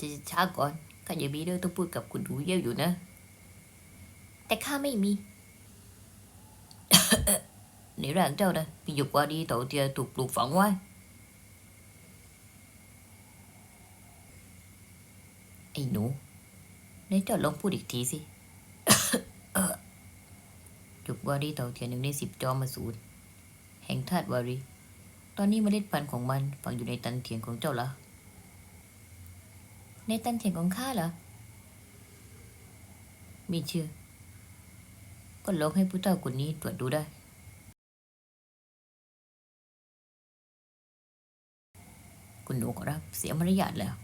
จะช้าก่อนข้ายังมีเรื่องต้องพูดกับคุณหนูเยอะอยู่นะ แต่ข้าไม่มี ในร่างเจ้านะมีอยู่กว่าดีเต่าเตียถูกปลูกฝังไว้ไอ้หนูไหนเจ้าลองพูดอีกทีสิเอ่อจุกวารีเต่าเทียนหนึ่งในสิบจอมาสูรแห่งธาตุวารี ตอนนี้เมล็ดพันธุ์ของมันฝังอยู่ในตันเทียนของเจ้าละ ในตันเถียงของข้าเหรอม่เชื่อ ก็ลองให้ผู้เฒ่าคนนี้ตรวจดูได้ คุณหนูรับ เสียมารยาทแล้ว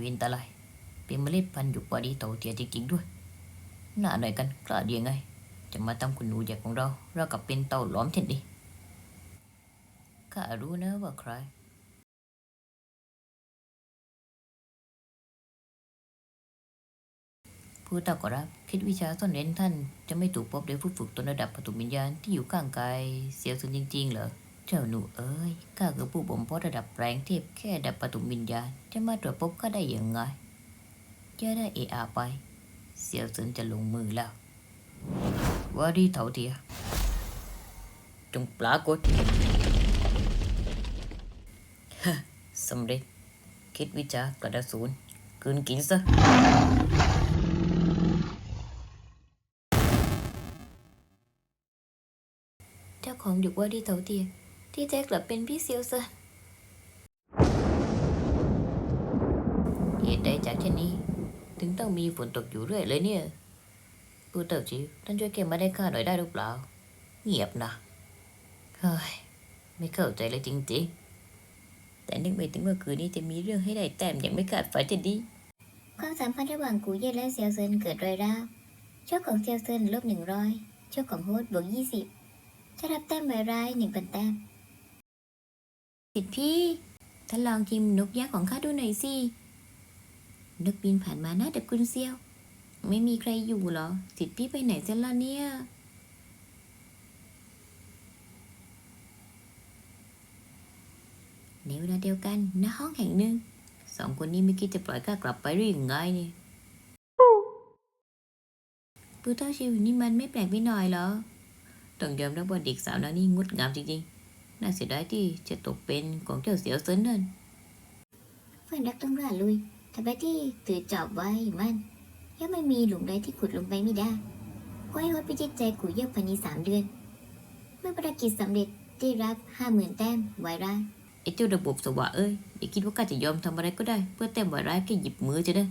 วียนตะไลเป็นเมล็ดพันธุ์อยู่กว่าดีเต่าเทียจริงๆด้วย หน้าหน่อยกันกล้าดียังไง จะมาทำคุณหนูใหญ่ของเรา เรากับเป็นเต่าหลอมเช่นนี้ข้ารู้นะว่าใครผู้ตาก็รับคิดวิชาซ่อนเร้นท่าน จะไม่ถูกพบโดยผู้ฝึกตนระดับปฐมวิญญาณที่อยู่ข้างกายเสียสุนจริง ๆ เหรอ เจ้าหนูเอ้ยข้าคือผู้บ่มเพาะระดับแปลงเทพแค่ระดับปฐมวิญญาณ จะมาตรวจพบข้าได้ยังไงจะได้เออาไป เสียสุนจะลงมือแล้ว ว่าดีเถาเทียจงปรากฏฮะสำเร็จ คิดวิชากระดาศูนย์คืนกินซะเจ้าของหยุกว่าดีเถาเตียที่แท้กลับเป็นพี่เซียวซินเหตุใดจากเช่นนี้ ถึงต้องมีฝนตกอยู่เรื่อยเลยเนี่ย ผู้เต่าจิ๋วท่านช่วยเก็บมาได้ข้าหน่อยได้หรือเปล่า เงียบนะ เฮ้ย ไม่เข้าใจเลยจริงๆ แต่นึกไม่ถึงว่าคืนนี้จะมีเรื่องให้ได้แต้มอย่างไม่คาดฝันจะดี ความสัมพันธ์ระหว่างกูเย่และเซียวเซินเกิดรอยร้าวเจ้าของเซียวเซินลบหนึ่งร้อยเจ้าของโฮสบวกยี่สิบจะรับแต้มใบร้ายหนึ่งพันแต้มสิทธิ์พี่ท่านลองกิมนกยักษ์ของข้าดูหน่อยสิ นกบินผ่านมาหน้าแต่กุนเซียว ไม่มีใครอยู่เหรอสิทธิพี่ไปไหนเสียละเนี่ย ในเวลาเดียวกันณห้องแห่งหนึ่งสองคนนี้ไม่คิดจะปล่อยข้ากลับไปหรือยังไงนี่ปูเต้าชิวนี่มันไม่แปลกไปหน่อยเหรอต้องยอมรับว่าเด็กสาวนางนี้งดงามจริงๆ น่าเสียดายที่จะตกเป็นของเจ้าเสียวเซินนั่นเพื่อนรักต้องล่าลุยแต่ไปที่ถือจอบไว้มัน ยังไม่มีหลุมใดที่ขุดลงไปไม่ได้ก็ให้ฮดพิจิตใจกูเยี่ยมภายในสามเดือน เมื่อภารกิจสำเร็จได้รับห้าหมื่นแต้มไวรัสไอ้เจ้าระบบสวะเอ้ยอย่าคิดว่าข้าจะยอมทำอะไรก็ได้ เพื่อแต้มวายร้ายแค่หยิบมือจะได้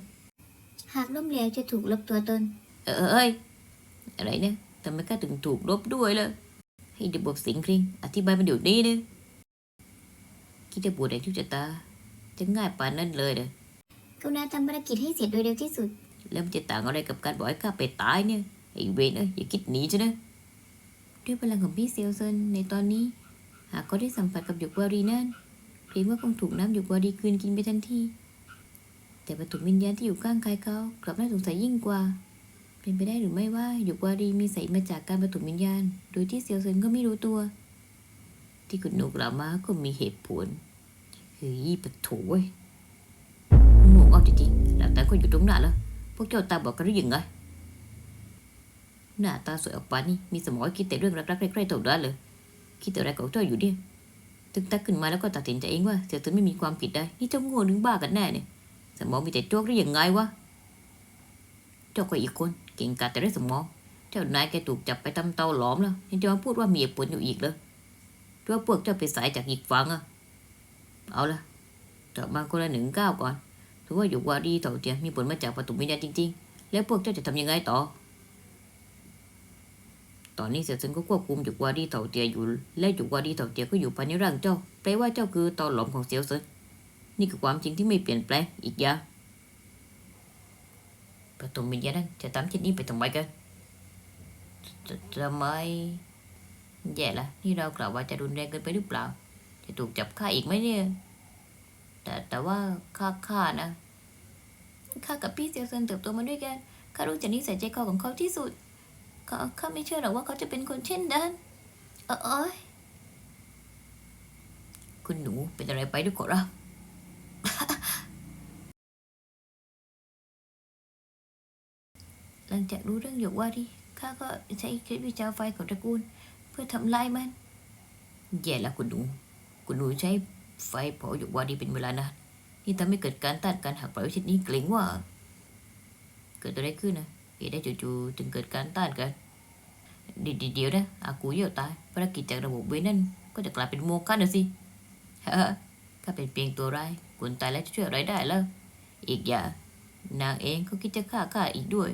หากล้มเหลวจะถูกลบตัวตน เออเอ้ยอะไรเนี่ยทำไมข้าถึงถูกลบด้วยล่ะให้ระบบสิงคริงอธิบายมาเดี๋ยวนี้นะคิดจะบวชในทุกชะตา จะง่ายป่านนั้นเลยเด้อกรุณาทำภารกิจให้เสร็จโดยเร็วที่สุด แล้วมันจะต่างอะไรกับการบอกให้ข้าไปตายเนี่ยไอ้เวนเอ้ยอย่าคิดหนีจะนะด้วยพลังของพี่เซียวเซินในตอนนี้ หากเขาได้สัมผัสกับหยกวารีนั่นเกรงว่าคงถูกน้ำหยกวารีกลืนกินไปทันทีแต่ประตูวิญญาณที่อยู่ข้างกายเขากลับน่าสงสัยยิ่งกว่า เป็นไปได้หรือไม่ว่าหยกวารีมีสายมาจากการประตูวิญญาณ โดยที่เซียวเซินก็ไม่รู้ตัว ที่คุณหนูกล่าวมาก็มีเหตุผลเฮ้ยปะโถเว้ยโง่เอาจริงๆหลักฐานก็อยู่ตรงหน้าแล้ว พวกเจ้าตาบอกกันหรือยังไงหน้าตาสวยออกปานนี่มีสมองคิดแต่เรื่องรักๆใกล้ๆเท่านั้นเลยคิดแต่อะไรของเจ้าอยู่เนี่ยตึงตักขึ้นมาแล้วก็ตัดสินใจเองว่าเสียตุนไม่มีความผิดได้นี่เจ้าโง่หรือบ้ากันแน่เนี่ยสมองมีแต่โจกหรือยังไงวะเจ้าก็อีกคนเก่งกาจแต่ได้สมองเจ้านายแกถูกจับไปทำเตาหลอมแล้วยังจะมาพูดว่ามีเหตุผลอยู่อีกเลยเพราะว่าพวกเจ้าไปสายจากอีกฝั่งอะเอาละต่อมาคนละหนึ่งก้าวก่อน ถือว่าอยู่วาดีเต่าเตียมีผลมาจากประตูวิญญาณจริง ๆ แล้วพวกเจ้าจะทำยังไงต่อ ตอนนี้เสียสินก็ควบคุมอยู่วาดีเต่าเตียอยู่ และอยู่วาดีเต่าเตียก็อยู่ภายในร่างเจ้า แปลว่าเจ้าคือตาหลอมของเสียวเซินนี่คือความจริงที่ไม่เปลี่ยนแปลงอีกอย่างประตูวิญญาณนั้นจะตามเช่นนี้ไปทำไมกันจะทำไมแย่ละนี่เรากล่าวว่าจะรุนแรงเกินไปหรือเปล่า จะถูกจับฆ่าอีกไหมเนี่ย แต่แต่ว่าข้าข้านะข้ากับพี่เซียวเซินเติบโตมาด้วยกันข้ารู้จักนิสัยใจคอของเขาที่สุดข้าข้าไม่เชื่อหรอกว่าเขาจะเป็นคนเช่นนั้นเออเอยคุณหนูเป็นอะไรไปด้วยขอรับหลังจากรู้เรื่องหยกว่าดิข้าก็ใช้เคล็ดวิชารไฟของตระกูล เพื่อทำลายมันแย่ล้วคุณหนู คุณหนูใช้ ไฟเผาหยกว่าดีเป็นเวลานานนี่ทำให้เกิดการต้านการหักปล่อยชนิดนี้เกรงว่า เกิดอะไรขึ้นนะเหตุได้จู่ๆจึงเกิดการต้านกันเดี๋ยวเดี๋ยวนะอากูเยี่ยวตายภารกิจจากระบบเวนั่นก็จะกลายเป็นโมฆะนะสิฮะข้าเป็นเพียงตัวร้ายคนตายแล้วจะช่วยอะไรได้แล้วอีกอย่างนางเองก็คิดจะฆ่าข้าอีกด้วย